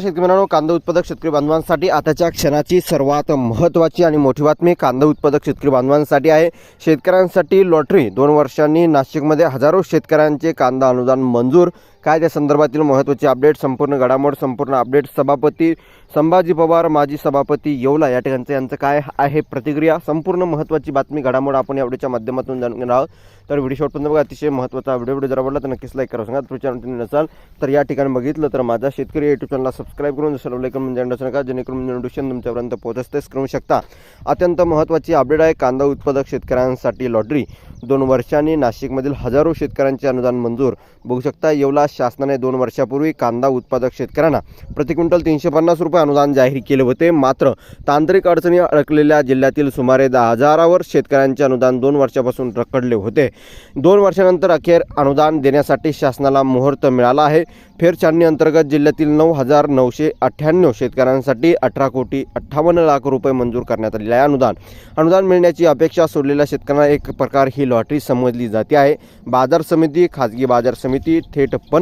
शेतकरी मित्रांनो कांदा उत्पादक शेतकरी बांधवांसाठी आताच्या क्षणाची सर्वात महत्त्वाची आणि मोठी बातमी कांदा उत्पादक शेतकरी बांधवांसाठी आहे. शेतकऱ्यांसाठी लॉटरी दोन वर्षांनी नाशिकमध्ये हजारो शेतकऱ्यांचे कांदा अनुदान मंजूर काय त्या संदर्भातील महत्त्वाची अपडेट संपूर्ण घडामोड संपूर्ण अपडेट सभापती संभाजी पवार माजी सभापती येवला या ठिकाणचं यांचं काय आहे प्रतिक्रिया? संपूर्ण महत्त्वाची बातमी घडामोड आपण या व्हिडिओच्या माध्यमातून जाणून घेणार आहोत. तर व्हिडिओ शॉटपर्यंत बघा अतिशय महत्त्वाचा व्हिडिओ. व्हिडिओ जर आवडला तर नक्कीच लाईक करा. सांगा तर चॅनल नसाल तर या ठिकाणी बघितलं तर माझा शेतकरी युट्यूब चॅनलला सबस्क्राईब करून जसं लाईक करून नका. जेणेकरून नोटिफिकेशन तुमच्यापर्यंत पोहोचतेच करू शकता. अत्यंत महत्त्वाची अपडेट आहे कांदा उत्पादक शेतकऱ्यांसाठी लॉटरी दोन वर्षांनी नाशिकमधील हजारो शेतकऱ्यांचे अनुदान मंजूर. बघू शकता येवला शासनाने दोन वर्षापूर्वी कांदा उत्पादक शेतकऱ्यांना प्रति क्विंटल तीनशे पन्नास रुपये अनुदान जाहीर केले होते. मात्र तांत्रिक अडचणी अडकलेल्या जिल्ह्यातील सुमारे दहा हजारावर शेतकऱ्यांचे अनुदान दोन वर्षापासून रखडले होते. दोन वर्षानंतर अखेर अनुदान देण्यासाठी शासनाला मुहूर्त मिळाला आहे. फेरछाडणी अंतर्गत जिल्ह्यातील नऊ हजार नऊशे अठ्ठ्याण्णव शेतकऱ्यांसाठी अठरा कोटी अठ्ठावन्न लाख रुपये मंजूर करण्यात आलेले आहे अनुदान. अनुदान मिळण्याची अपेक्षा सोडलेल्या शेतकऱ्यांना एक प्रकार ही लॉटरी समजली जाते आहे. बाजार समिती खाजगी बाजार समिती थेट पण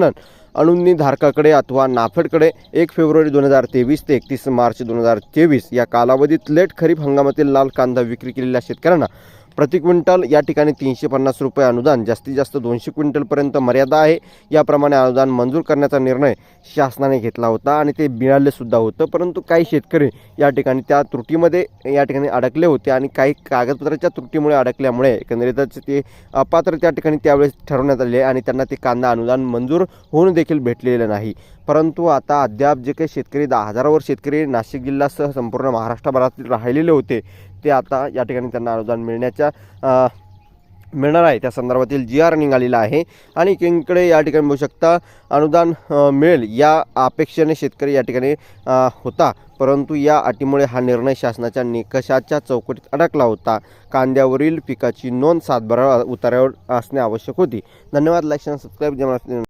अनुज्ञी धारकाकडे अथवा नाफेडकडे एक फेब्रुवारी दोन हजार तेवीस ते एकतीस मार्च दोन हजार तेवीस या कालावधीत लेट खरीप हंगामातील लाल कांदा विक्री केलेल्या शेतकऱ्यांना प्रति क्विंटल या ठिकाणी तीनशे पन्नास रुपये अनुदान जास्तीत जास्त दोनशे क्विंटलपर्यंत मर्यादा आहे. याप्रमाणे अनुदान मंजूर करण्याचा निर्णय शासनाने घेतला होता आणि ते मिळालेसुद्धा होतं. परंतु काही शेतकरी या ठिकाणी त्या त्रुटीमध्ये या ठिकाणी अडकले होते आणि काही कागदपत्राच्या त्रुटीमुळे अडकल्यामुळे एकंदरीतच ते अपात्र त्या ठिकाणी त्यावेळेस ठरवण्यात आले आणि त्यांना ते कांदा अनुदान मंजूर होऊन देखील भेटलेलं नाही. परंतु आता अद्याप जे काही शेतकरी दहा हजारावर शेतकरी नाशिक जिल्ह्यासह संपूर्ण महाराष्ट्रभरातील राहिलेले होते ते आता या ठिकाणी त्यांना अनुदान मिळण्याच्या मिळणार आहे. त्या संदर्भातील जी आर निघालेला आहे. आणि किंकडे या ठिकाणी बघू शकता अनुदान मिळेल या अपेक्षेने शेतकरी या ठिकाणी होता. परंतु या अटीमुळे हा निर्णय शासनाच्या निकषाच्या चौकटीत अडकला होता. कांद्यावरील पिकाची नोंद सातबारा उतार्यावर असणे आवश्यक होती. धन्यवाद. Like subscribe.